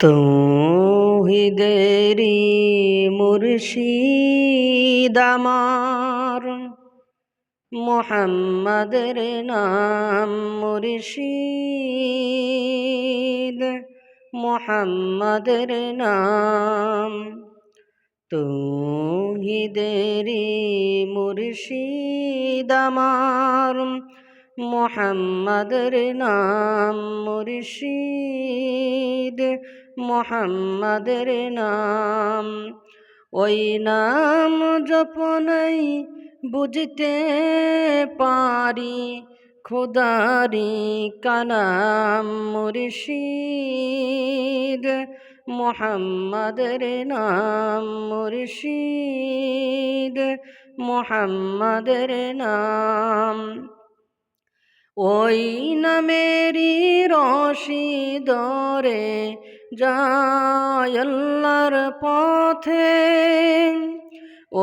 তৌহিদেরি মুর্শিদ আমার মোহাম্মদের নাম মুর্শিদ। মোহাম্মদের নাম তৌহিদেরি মুর্শিদ আমার মোহাম্মদের নাম মুর্শিদ। মোহাম্মদের নাম। ওই নাম জপনাই বুঝতে পারি, খুদারি কানাম মুর্শিদ। মোহাম্মদের নাম মুর্শিদ, মোহাম্মদের নাম। ওই নামেরি রশি দরে যায়াল্লার পথে,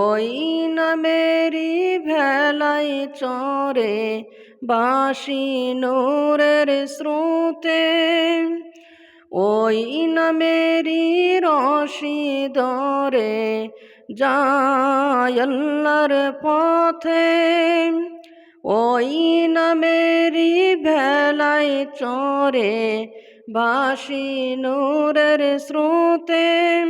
ওই নামেরি ভেলাই চরে বাসি নূরের স্রোতে, ওই নামেরি রশি দরে যায়াল্লার পথে, ওই নামেরি ভেলাই চরে বাসি নূরের স্রোতে,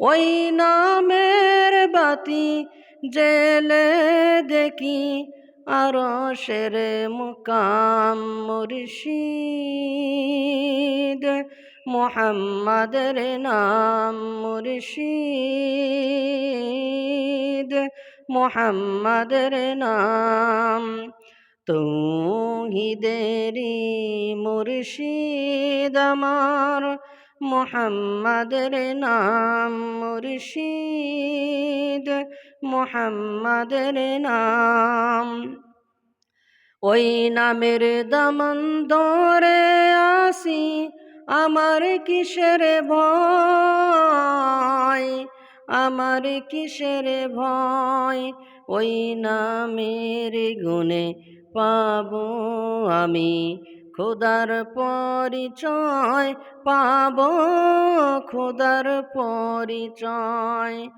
ওই নামের বাতি জেলে দেখি আর শের মুকাম মুর্শিদ। মোহাম্মদের নাম মুর্শিদ। মোহাম্মদের নাম তৌহিদেরি মুর্শিদ আমার, মোহাম্মদের নাম মুর্শিদ, মোহাম্মদের নাম। ওই নামের দমন দরে আসি আমার কিসের ভয়, আমার কিসের ভয়? ওই নামের গুণে পাব আমি, খোদার পরিচয় পাব, খোদার পরিচয়।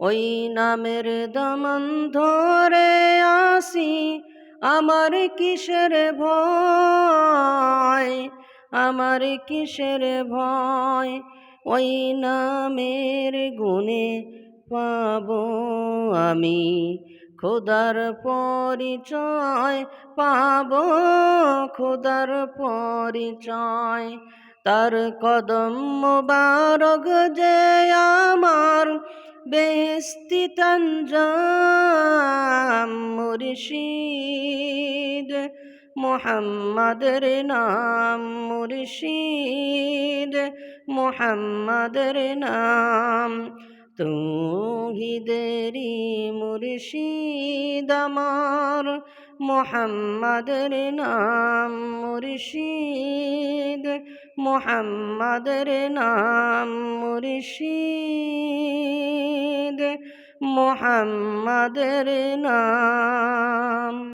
ওই নামের দমন ধরে আসি, আমার কিসের ভয়? আমার কিসের ভয়? ওই নামের গুণে পাব আমি খোদার পরিচয় পাব, খোদার পরিচয়। তার কদম মোবারক যে আমার তঞ্জাম মুর্শিদ, মোহাম্মদের নাম মুর্শিদ, মোহাম্মদের নাম। তুহিদেরি মুর্শিদ আমার। মোহাম্মদের নাম মুর্শিদ মোহাম্মদের নাম মুর্শিদ মোহাম্মদের নাম